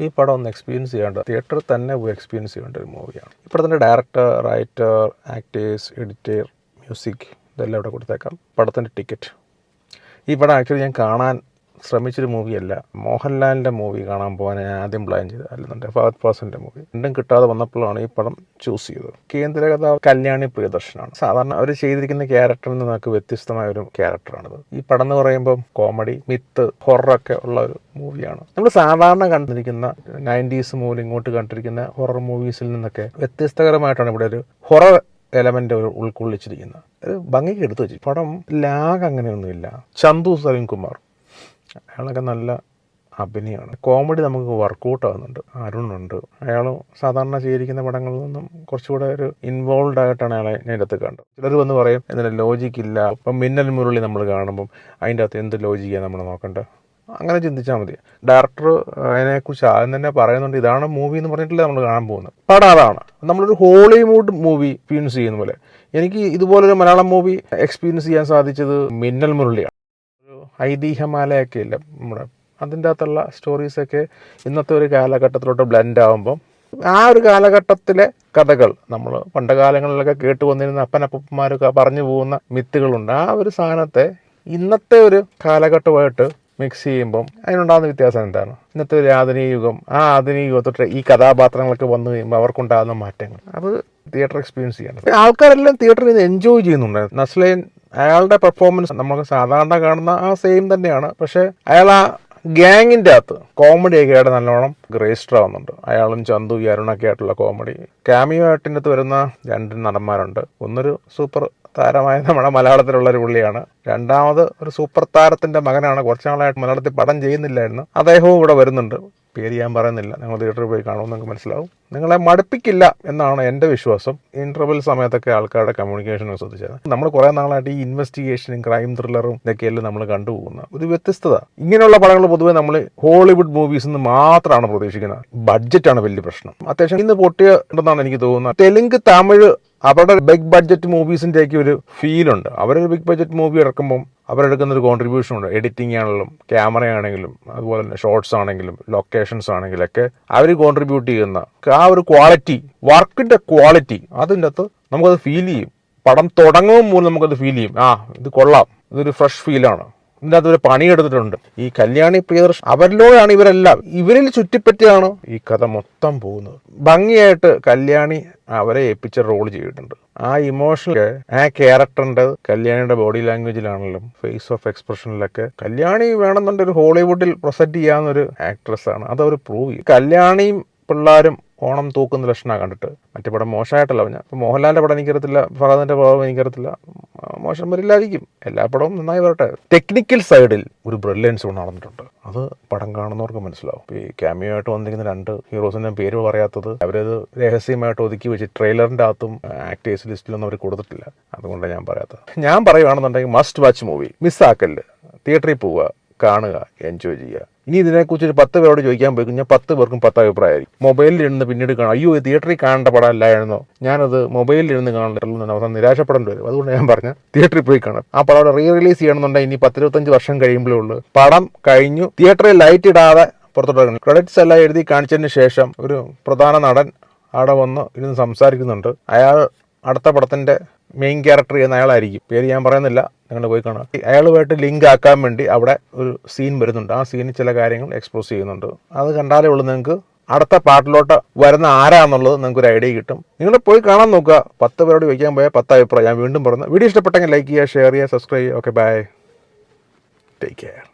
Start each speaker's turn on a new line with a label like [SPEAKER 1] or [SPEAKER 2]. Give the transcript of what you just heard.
[SPEAKER 1] ഈ പടം ഒന്ന് എക്സ്പീരിയൻസ് ചെയ്യേണ്ട തിയേറ്ററിൽ തന്നെ പോയി എക്സ്പീരിയൻസ് ചെയ്യേണ്ട ഒരു മൂവിയാണ് പടത്തിന്റെ director writer actors editor music ഇതെല്ലാം ഇവിടെ കൊടുത്തേക്കാം. പടത്തിന്റെ ടിക്കറ്റ് ഈ പടം ആക്ച്വലി ഞാൻ കാണാൻ ശ്രമിച്ചൊരു മൂവിയല്ല. മോഹൻലാലിന്റെ മൂവി കാണാൻ പോകാൻ ഞാൻ ആദ്യം പ്ലാൻ ചെയ്തത്. അല്ലെന്നുണ്ട് ഫഹദ് ഫാസിന്റെ മൂവി. രണ്ടും കിട്ടാതെ വന്നപ്പോഴാണ് ഈ പടം ചൂസ് ചെയ്തത്. കേന്ദ്ര കഥ കല്യാണി പ്രിയദർശനാണ്. സാധാരണ അവർ ചെയ്തിരിക്കുന്ന ക്യാരക്ടറിൽ നമുക്ക് വ്യത്യസ്തമായ ഒരു ക്യാരക്ടറാണിത്. ഈ പടം എന്ന് പറയുമ്പോൾ കോമഡി മിത്ത് ഹൊറൊക്കെ ഉള്ള ഒരു മൂവിയാണ്. നമ്മൾ സാധാരണ കണ്ടിരിക്കുന്ന നയന്റീസ് മൂവിൽ ഇങ്ങോട്ട് കണ്ടിരിക്കുന്ന ഹൊറർ മൂവീസിൽ നിന്നൊക്കെ വ്യത്യസ്തകരമായിട്ടാണ് ഇവിടെ ഒരു ഹൊറർ എലമെന്റ് ഉൾക്കൊള്ളിച്ചിരിക്കുന്നത്. ഒരു ഭംഗിക്ക് എടുത്തു വെച്ചു പടം ലാഗ് അങ്ങനെയൊന്നുമില്ല. ചന്തു സലീം കുമാർ. അയാളൊക്കെ നല്ല അഭിനയമാണ് കോമഡി നമുക്ക് വർക്കൗട്ട് ആകുന്നുണ്ട് അരുണുണ്ട്. അയാൾ സാധാരണ ചെയ്തിരിക്കുന്ന പടങ്ങളിൽ നിന്നും കുറച്ചുകൂടെ ഒരു ഇൻവോൾവ് ആയിട്ടാണ് അയാളെ അതിനകത്ത് കണ്ടത്. ചിലർ വന്ന് പറയും എന്തിനാ ലോജിക്ക് ഇല്ല. ഇപ്പം മിന്നൽ മുരളി നമ്മൾ കാണുമ്പം അതിന്റെ അകത്ത് എന്ത് ലോജിക്കാണ് നമ്മൾ നോക്കേണ്ടത് അങ്ങനെ ചിന്തിച്ചാൽ മതി. ഡയറക്ടർ അതിനെക്കുറിച്ച് ആദ്യം തന്നെ പറയുന്നുണ്ട് ഇതാണ് മൂവി എന്ന് പറഞ്ഞിട്ടില്ല നമ്മൾ കാണാൻ പോകുന്നത്. പടം അതാണ്. നമ്മളൊരു ഹോളിവുഡ് മൂവി എക്സ്പീരിയൻസ് ചെയ്യുന്ന പോലെ. എനിക്ക് ഇതുപോലൊരു മലയാളം മൂവി എക്സ്പീരിയൻസ് ചെയ്യാൻ സാധിച്ചത് മിന്നൽ മുരളിയാണ്. ഐതിഹ്യമാലയൊക്കെ ഇല്ല. നമ്മുടെ അതിന്റെ അകത്തുള്ള സ്റ്റോറീസൊക്കെ ഇന്നത്തെ ഒരു കാലഘട്ടത്തിലോട്ട് ബ്ലെൻഡ് ആകുമ്പം ആ ഒരു കാലഘട്ടത്തിലെ കഥകൾ നമ്മൾ പണ്ട് കാലങ്ങളിലൊക്കെ കേട്ട് വന്നിരുന്ന അപ്പനപ്പന്മാരൊക്കെ പറഞ്ഞു പോകുന്ന മിത്തുകളുണ്ട്. ആ ഒരു സാധനത്തെ ഇന്നത്തെ ഒരു കാലഘട്ടമായിട്ട് മിക്സ് ചെയ്യുമ്പം അതിനുണ്ടാകുന്ന വ്യത്യാസം എന്താണ്? ഇന്നത്തെ ഒരു ആധുനിക യുഗം ആ ആധുനിക യുഗത്തോട്ട് ഈ കഥാപാത്രങ്ങളൊക്കെ വന്നു കഴിയുമ്പോൾ അവർക്കുണ്ടാകുന്ന മാറ്റങ്ങൾ. അത് തിയേറ്റർ എക്സ്പീരിയൻസ് ചെയ്യണം. ആൾക്കാരെല്ലാം തിയേറ്ററിൽ നിന്ന് എൻജോയ് ചെയ്യുന്നുണ്ട്. നസ്ലൈൻ അയാളുടെ പെർഫോമൻസ് നമുക്ക് സാധാരണ കാണുന്ന ആ സെയിം തന്നെയാണ്. പക്ഷേ അയാൾ ആ ഗ്യാങ്ങിന്റെ അകത്ത് കോമഡി ഒക്കെ ആയിട്ട് നല്ലോണം രജിസ്റ്റർ ആവുന്നുണ്ട്. അയാളും ചന്തു അരുണൊക്കെ ആയിട്ടുള്ള കോമഡി കാമിയോ അകത്ത് വരുന്ന രണ്ട് നടന്മാരുണ്ട്. ഒന്നൊരു സൂപ്പർ താരമായ നമ്മുടെ മലയാളത്തിലുള്ള ഒരു പുള്ളിയാണ്. രണ്ടാമത് ഒരു സൂപ്പർ താരത്തിന്റെ മകനാണ്. കുറച്ച് നാളായിട്ട് മലയാളത്തിൽ പടം ചെയ്യുന്നില്ലായിരുന്നു. അദ്ദേഹവും ഇവിടെ വരുന്നുണ്ട്. പേര് ഞാൻ പറയുന്നില്ല. നിങ്ങൾ തിയേറ്ററിൽ പോയി കാണുമ്പോൾ നിങ്ങൾക്ക് മനസ്സിലാവും. നിങ്ങളെ മടുപ്പിക്കില്ല എന്നാണ് എന്റെ വിശ്വാസം. ഇന്റർവെൽ സമയത്തൊക്കെ ആൾക്കാരുടെ കമ്മ്യൂണിക്കേഷൻ ശ്രദ്ധിച്ചത് നമ്മൾ കുറേ നാളായിട്ട് ഈ ഇൻവെസ്റ്റിഗേഷനും ക്രൈം ത്രില്ലറും ഇതൊക്കെയല്ലേ നമ്മൾ കണ്ടുപോകുന്ന. ഒരു വ്യത്യസ്തത. ഇങ്ങനെയുള്ള പടങ്ങൾ പൊതുവെ നമ്മൾ ഹോളിവുഡ് മൂവീസ് നിന്ന് മാത്രമാണ് പ്രതീക്ഷിക്കുന്നത്. ബഡ്ജറ്റാണ് വലിയ പ്രശ്നം. അത്യാവശ്യം ഇന്ന് പൊട്ടിയുണ്ടെന്നാണ് എനിക്ക് തോന്നുന്നത്. തെലുങ്ക് തമിഴ് അവരുടെ ബിഗ് ബഡ്ജറ്റ് മൂവീസിന്റെയൊക്കെ ഒരു ഫീലുണ്ട് അവരൊരു ബിഗ് ബഡ്ജറ്റ് മൂവി ഇറക്കുമ്പം അവരെടുക്കുന്ന ഒരു കോൺട്രിബ്യൂഷൻ ഉണ്ട്. എഡിറ്റിംഗ് ആണെങ്കിലും ക്യാമറ ആണെങ്കിലും അതുപോലെ തന്നെ ഷോർട്സ് ആണെങ്കിലും ലൊക്കേഷൻസ് ആണെങ്കിലും ഒക്കെ അവർ കോൺട്രിബ്യൂട്ട് ചെയ്യുന്ന ആ ഒരു ക്വാളിറ്റി വർക്കിന്റെ ക്വാളിറ്റി അതിന്റെ അകത്ത് നമുക്കത് ഫീൽ ചെയ്യും. പടം തുടങ്ങുമ്പോൾ മൂലം നമുക്കത് ഫീൽ ചെയ്യും. ആ ഇത് കൊള്ളാം. ഇതൊരു ഫ്രഷ് ഫീലാണ് ഇതിന്റെ അകത്ത് ഒരു പണിയെടുത്തിട്ടുണ്ട് ഈ കല്യാണി പ്രിയദർശൻ അവരിലൂടെയാണ് ഇവരെല്ലാം. ഇവരിൽ ചുറ്റിപ്പറ്റിയാണ് ഈ കഥ മൊത്തം പോകുന്നത്. ഭംഗിയായിട്ട് കല്യാണി അവരെ ഏൽപ്പിച്ച റോൾ ചെയ്തിട്ടുണ്ട്. ആ ഇമോഷണൽ ആ ക്യാരക്ടറിന്റെ കല്യാണിയുടെ ബോഡി ലാംഗ്വേജിലാണെങ്കിലും ഫേസ് ഓഫ് എക്സ്പ്രഷനിലൊക്കെ കല്യാണി വേണമെന്നുണ്ടെങ്കിൽ ഒരു ഹോളിവുഡിൽ പ്രസന്റ് ചെയ്യാവുന്ന ഒരു ആക്ട്രസ് ആണ്. അത് അവർ പ്രൂവ് ചെയ്യും. കല്യാണിയും പിള്ളേരും ഓണം തൂക്കുന്ന ലക്ഷണമാണ് കണ്ടിട്ട്. മറ്റേ പടം മോശമായിട്ടല്ല ഞാൻ ഇപ്പോൾ മോഹൻലാലിന്റെ പടം എനിക്കറിയത്തില്ല ഫഹദിന്റെ പടം എനിക്കറിയത്തില്ല മോശം വരില്ലായിരിക്കും. എല്ലാ പടവും നന്നായി വരട്ടെ. ടെക്നിക്കൽ സൈഡിൽ ഒരു ബ്രില്യൻസ് കൊണ്ട് നടന്നിട്ടുണ്ട്. അത് പടം കാണുന്നവർക്ക് മനസ്സിലാവും. ഈ ക്യാമിയോ ആയിട്ട് വന്നിരിക്കുന്ന രണ്ട് ഹീറോസിന്റെ പേര് പറയാത്തത് അവരത് രഹസ്യമായിട്ട് ഒതുക്കി വെച്ച് ട്രെയിലറിന്റെ അകത്തും ആക്ടേഴ്സ് ലിസ്റ്റിലൊന്നും അവർ കൊടുത്തിട്ടില്ല. അതുകൊണ്ടാണ് ഞാൻ പറയാത്തത്. ഞാൻ പറയുകയാണെന്നുണ്ടെങ്കിൽ മസ്റ്റ് വാച്ച് മൂവി മിസ്സാക്കല്ല്. തിയേറ്ററിൽ പോവുക. കാണുക എൻജോയ് ചെയ്യുക. ഇനി ഇതിനെക്കുറിച്ച് ഒരു പത്ത് പേരോട് ചോദിക്കാൻ പോയി കഴിഞ്ഞാൽ പത്ത് പേർക്കും പത്ത് അഭിപ്രായമായിരിക്കും. മൊബൈലിൽ ഇരുന്ന് പിന്നീട് കാണാം അയ്യോ തിയേറ്ററിൽ കാണേണ്ട പടമല്ലായിരുന്നോ? ഞാനത് മൊബൈലിൽ ഇരുന്ന് കാണേണ്ടല്ലോ അവസാനം നിരാശപ്പെടേണ്ടി വരും. അതുകൊണ്ട് ഞാൻ പറഞ്ഞ തിയേറ്ററിൽ പോയി കാണാം. ആ പടം റീ റിലീസ് ചെയ്യണമെന്നുണ്ടെങ്കിൽ ഇനി പത്തിരുപത്തഞ്ച് വർഷം കഴിയുമ്പോഴേ ഉള്ളൂ. പടം കഴിഞ്ഞു. തിയേറ്ററിൽ ലൈറ്റ് ഇടാതെ പുറത്തോട്ട് ക്രെഡിറ്റ്സ് എല്ലാം എഴുതി കാണിച്ചതിന് ശേഷം ഒരു പ്രധാന നടൻ അവിടെ വന്ന് ഇരുന്ന് സംസാരിക്കുന്നുണ്ട്. അയാൾ അടുത്ത പടത്തിന്റെ മെയിൻ ക്യാരക്ടർ ചെയ്യുന്ന അയാളായിരിക്കും. പേര് ഞാൻ പറയുന്നില്ല നിങ്ങൾ പോയി കാണാം അയാളുമായിട്ട് ലിങ്ക് ആക്കാൻ വേണ്ടി അവിടെ ഒരു സീൻ വരുന്നുണ്ട്. ആ സീനിൽ ചില കാര്യങ്ങൾ എക്സ്പോസ് ചെയ്യുന്നുണ്ട്. അത് കണ്ടാലേ ഉള്ളൂ നിങ്ങൾക്ക് അടുത്ത പാട്ടിലോട്ട് വരുന്ന ആരാന്നുള്ളത് നിങ്ങൾക്ക് ഒരു ഐഡിയ കിട്ടും. നിങ്ങൾ പോയി കാണാൻ നോക്കുക. പത്ത് പേരോട് വയ്ക്കാൻ പോയാൽ പത്ത് അഭിപ്രായം. ഞാൻ വീണ്ടും പറഞ്ഞു. വീഡിയോ ഇഷ്ടപ്പെട്ടെങ്കിൽ ലൈക്ക് ചെയ്യുക ഷെയർ ചെയ്യുക സബ്സ്ക്രൈബ് ചെയ്യുക. Okay bye take care